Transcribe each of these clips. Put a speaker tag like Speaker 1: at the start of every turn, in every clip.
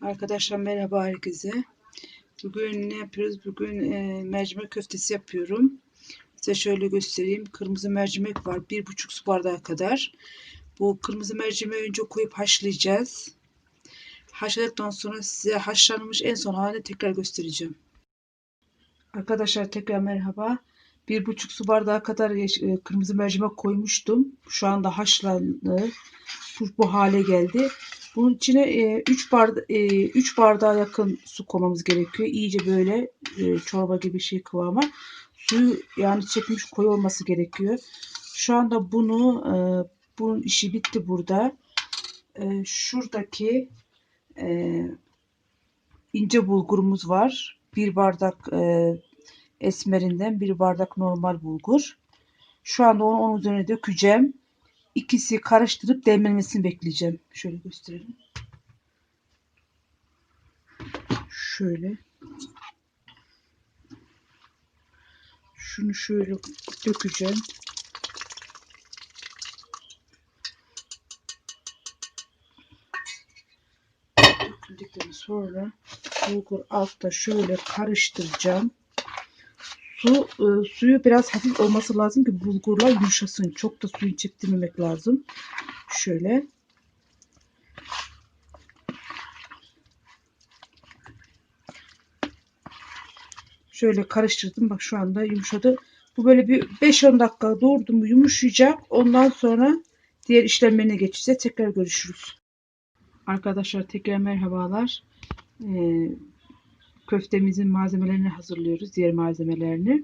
Speaker 1: Arkadaşlar merhaba herkese. Bugün ne yapıyoruz? Bugün e, mercimek köftesi yapıyorum. Size şöyle göstereyim. Kırmızı mercimek var. Bir buçuk su bardağı kadar. Bu kırmızı mercimeği önce koyup haşlayacağız. Haşladıktan sonra size haşlanmış en son halini tekrar göstereceğim. Arkadaşlar tekrar merhaba. Bir buçuk su bardağı kadar e, kırmızı mercimek koymuştum. Şu anda haşlandı. Bu, bu hale geldi. Bunun içine 3 barda, e, üç bardağa yakın su koymamız gerekiyor. İyice böyle e, çorba gibi şey kıvama. Suyu yani çekmiş koyu olması gerekiyor. Şu anda bunu e, bunun işi bitti burada. E, şuradaki e, ince bulgurumuz var. Bir bardak e, esmerinden bir bardak normal bulgur. Şu anda onu onun üzerine dökeceğim. İkisi karıştırıp demlenmesini bekleyeceğim. Şöyle gösterelim. Şöyle. Şunu şöyle dökeceğim. Döküldükten sonra bulgur altta şöyle karıştıracağım. Su e, suyu biraz hafif olması lazım ki bulgurlar yumuşasın. Çok da suyu çektirmemek lazım. Şöyle. Şöyle karıştırdım. Bak şu anda yumuşadı. Bu böyle bir 5-10 dakika doğurdum mu yumuşayacak. Ondan sonra diğer işlemlerine geçeceğiz. Tekrar görüşürüz. Arkadaşlar tekrar merhabalar. Ee, köftemizin malzemelerini hazırlıyoruz. Diğer malzemelerini.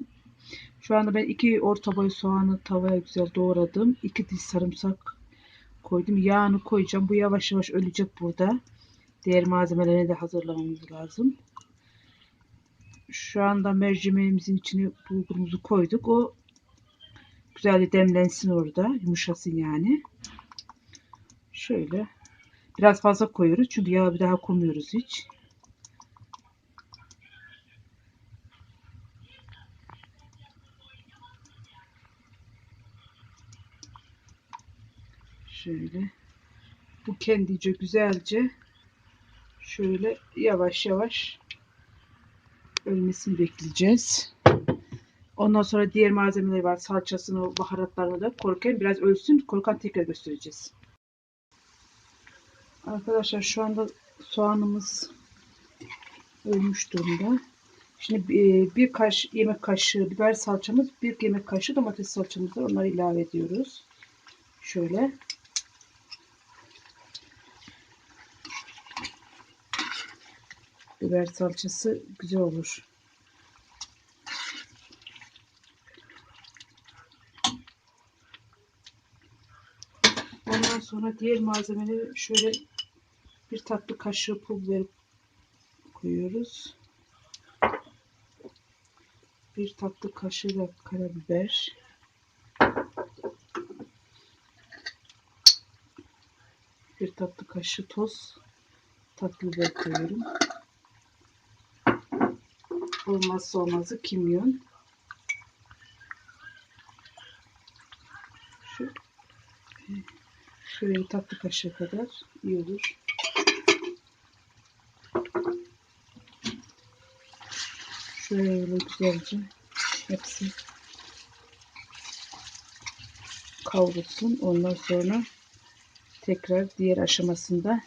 Speaker 1: Şu anda ben iki orta boy soğanı tavaya güzel doğradım. İki diş sarımsak koydum. Yağını koyacağım. Bu yavaş yavaş ölecek burada. Diğer malzemelerini de hazırlamamız lazım. Şu anda mercimeğimizin içine bulgurumuzu koyduk. O güzelce demlensin orada. Yumuşasın yani. Şöyle. Biraz fazla koyuyoruz. Çünkü yağı bir daha koymuyoruz hiç. Şöyle. Bu kendice güzelce şöyle yavaş yavaş ölmesini bekleyeceğiz. Ondan sonra diğer malzemeleri var. Salçasını, baharatlarını da korken biraz ölsün. Korkan tekrar göstereceğiz. Arkadaşlar şu anda soğanımız ölmüş durumda. Şimdi e, bir kaş yemek kaşığı biber salçamız, bir yemek kaşığı domates salçamız var. Onları ilave ediyoruz. Şöyle. Biber salçası güzel olur. Ondan sonra diğer malzemeleri şöyle bir tatlı kaşığı pul biber koyuyoruz. Bir tatlı kaşığı da karabiber. Bir tatlı kaşığı toz tatlı biber koyuyorum. Olmazsa olmazı kimyon. Şu şöyle bir tatlı kaşığı kadar iyi olur. Şöyle güzelce hepsi kavrulsun. Ondan sonra tekrar diğer aşamasında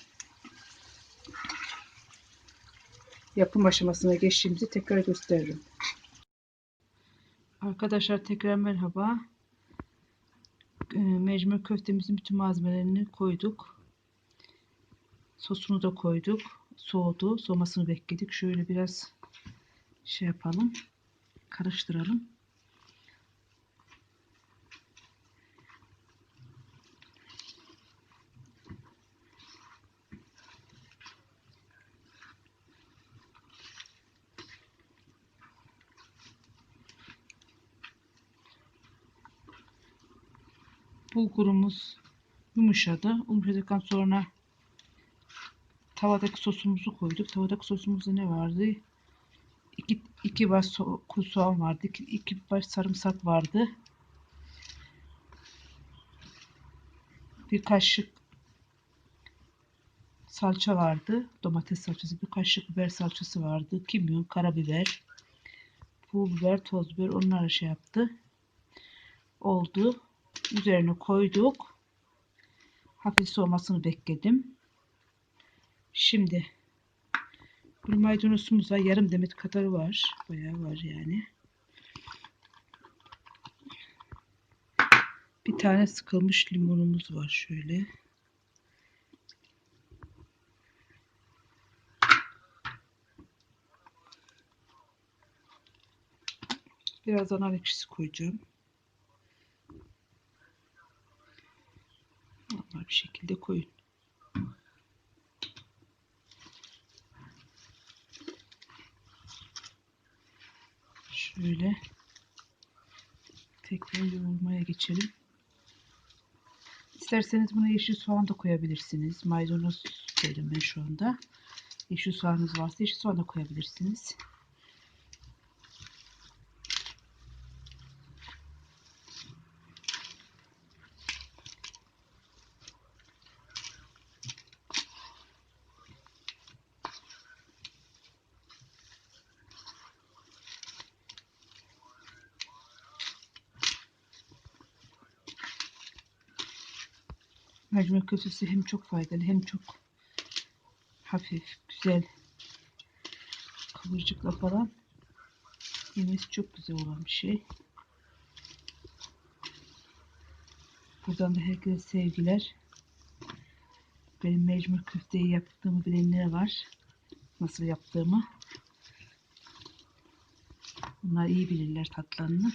Speaker 1: yapım aşamasına geçtiğimizi tekrar gösteririm. Arkadaşlar tekrar merhaba. Ee, Mercimek köftemizin bütün malzemelerini koyduk. Sosunu da koyduk. Soğudu. Soğumasını bekledik. Şöyle biraz şey yapalım. Karıştıralım. Bulgurumuz yumuşadı. Yumuşadıktan sonra tavadaki sosumuzu koyduk. Tavadaki sosumuzda ne vardı? 2 2 baş so kuru soğan vardı. 2 2 baş sarımsak vardı. Bir kaşık salça vardı. Domates salçası, bir kaşık biber salçası vardı. Kimyon, karabiber, pul biber, toz biber onları şey yaptı. Oldu. Üzerine koyduk. Hafif soğumasını bekledim. Şimdi bir maydanozumuz var. Yarım demet kadar var. Bayağı var yani. Bir tane sıkılmış limonumuz var şöyle. Birazdan nar ekşisi koyacağım. Normal bir şekilde koyun. Şöyle tekrar yoğurmaya geçelim. İsterseniz buna yeşil soğan da koyabilirsiniz. Maydanoz koydum ben şu anda. Yeşil soğanınız varsa yeşil soğan da koyabilirsiniz. Mercimek köftesi hem çok faydalı hem çok hafif, güzel kıvırcıkla falan yemesi çok güzel olan bir şey. Buradan da herkese sevgiler. Benim mercimek köfteyi yaptığımı bilenler var. Nasıl yaptığımı. Bunlar iyi bilirler tatlarını.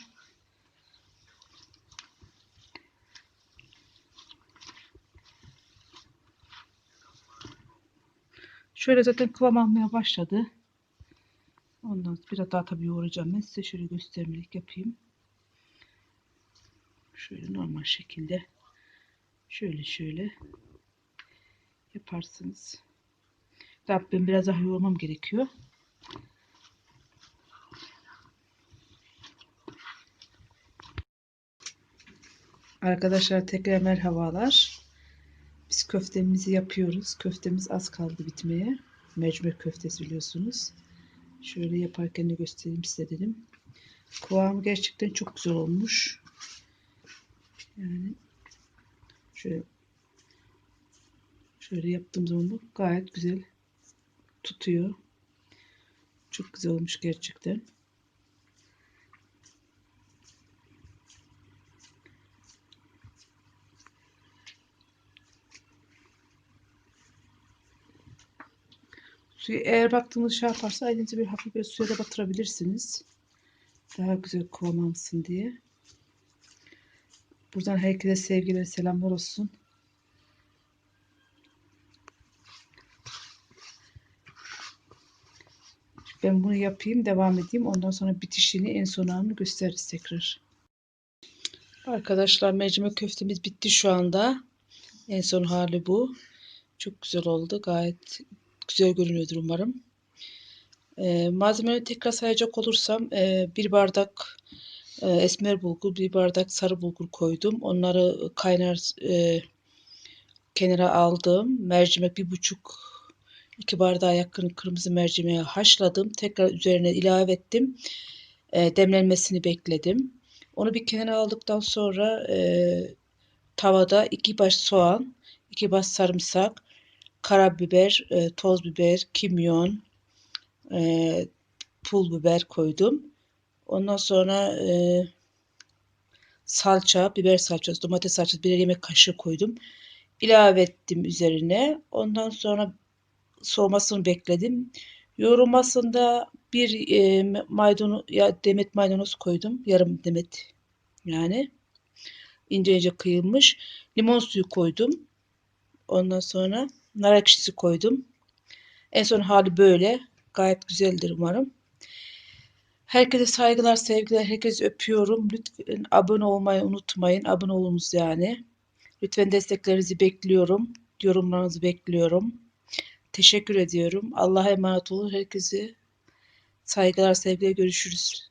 Speaker 1: Şöyle zaten kıvam almaya başladı. Ondan biraz daha tabii yoğuracağım. Ben size şöyle göstermelik yapayım. Şöyle normal şekilde şöyle şöyle yaparsınız. Tabii ben biraz daha yoğurmam gerekiyor. Arkadaşlar tekrar merhabalar. Köftemizi yapıyoruz. Köftemiz az kaldı bitmeye. Mercimek köftesi biliyorsunuz. Şöyle yaparken de göstereyim size dedim. Kıvamı gerçekten çok güzel olmuş. Yani şöyle şöyle yaptığım zaman bu gayet güzel tutuyor. Çok güzel olmuş gerçekten. Suyu eğer baktığınız şey yaparsa elinizi bir hafif bir suya da batırabilirsiniz. Daha güzel kıvam alsın diye. Buradan herkese sevgiler, selamlar olsun. Ben bunu yapayım, devam edeyim. Ondan sonra bitişini en son anını gösteririz tekrar. Arkadaşlar mercimek köftemiz bitti şu anda. En son hali bu. Çok güzel oldu. Gayet güzel görünüyordur umarım. E, malzemeleri tekrar sayacak olursam e, bir bardak e, esmer bulgur, bir bardak sarı bulgur koydum. Onları kaynar e, kenara aldım. Mercimek bir buçuk iki bardağa yakın kırmızı mercimeği haşladım. Tekrar üzerine ilave ettim. E, demlenmesini bekledim. Onu bir kenara aldıktan sonra e, tavada iki baş soğan, iki baş sarımsak, karabiber, e, toz biber, kimyon, e, pul biber koydum. Ondan sonra e, salça, biber salçası, domates salçası bir yemek kaşığı koydum. İlave ettim üzerine. Ondan sonra soğumasını bekledim. Yoğurmasında bir e, maydanoz ya demet maydanoz koydum. Yarım demet yani. ince ince kıyılmış. Limon suyu koydum. Ondan sonra nar ekşisi koydum. En son hali böyle. Gayet güzeldir umarım. Herkese saygılar, sevgiler. Herkese öpüyorum. Lütfen abone olmayı unutmayın. Abone olunuz yani. Lütfen desteklerinizi bekliyorum. Yorumlarınızı bekliyorum. Teşekkür ediyorum. Allah'a emanet olun. Herkese saygılar, sevgiler. Görüşürüz.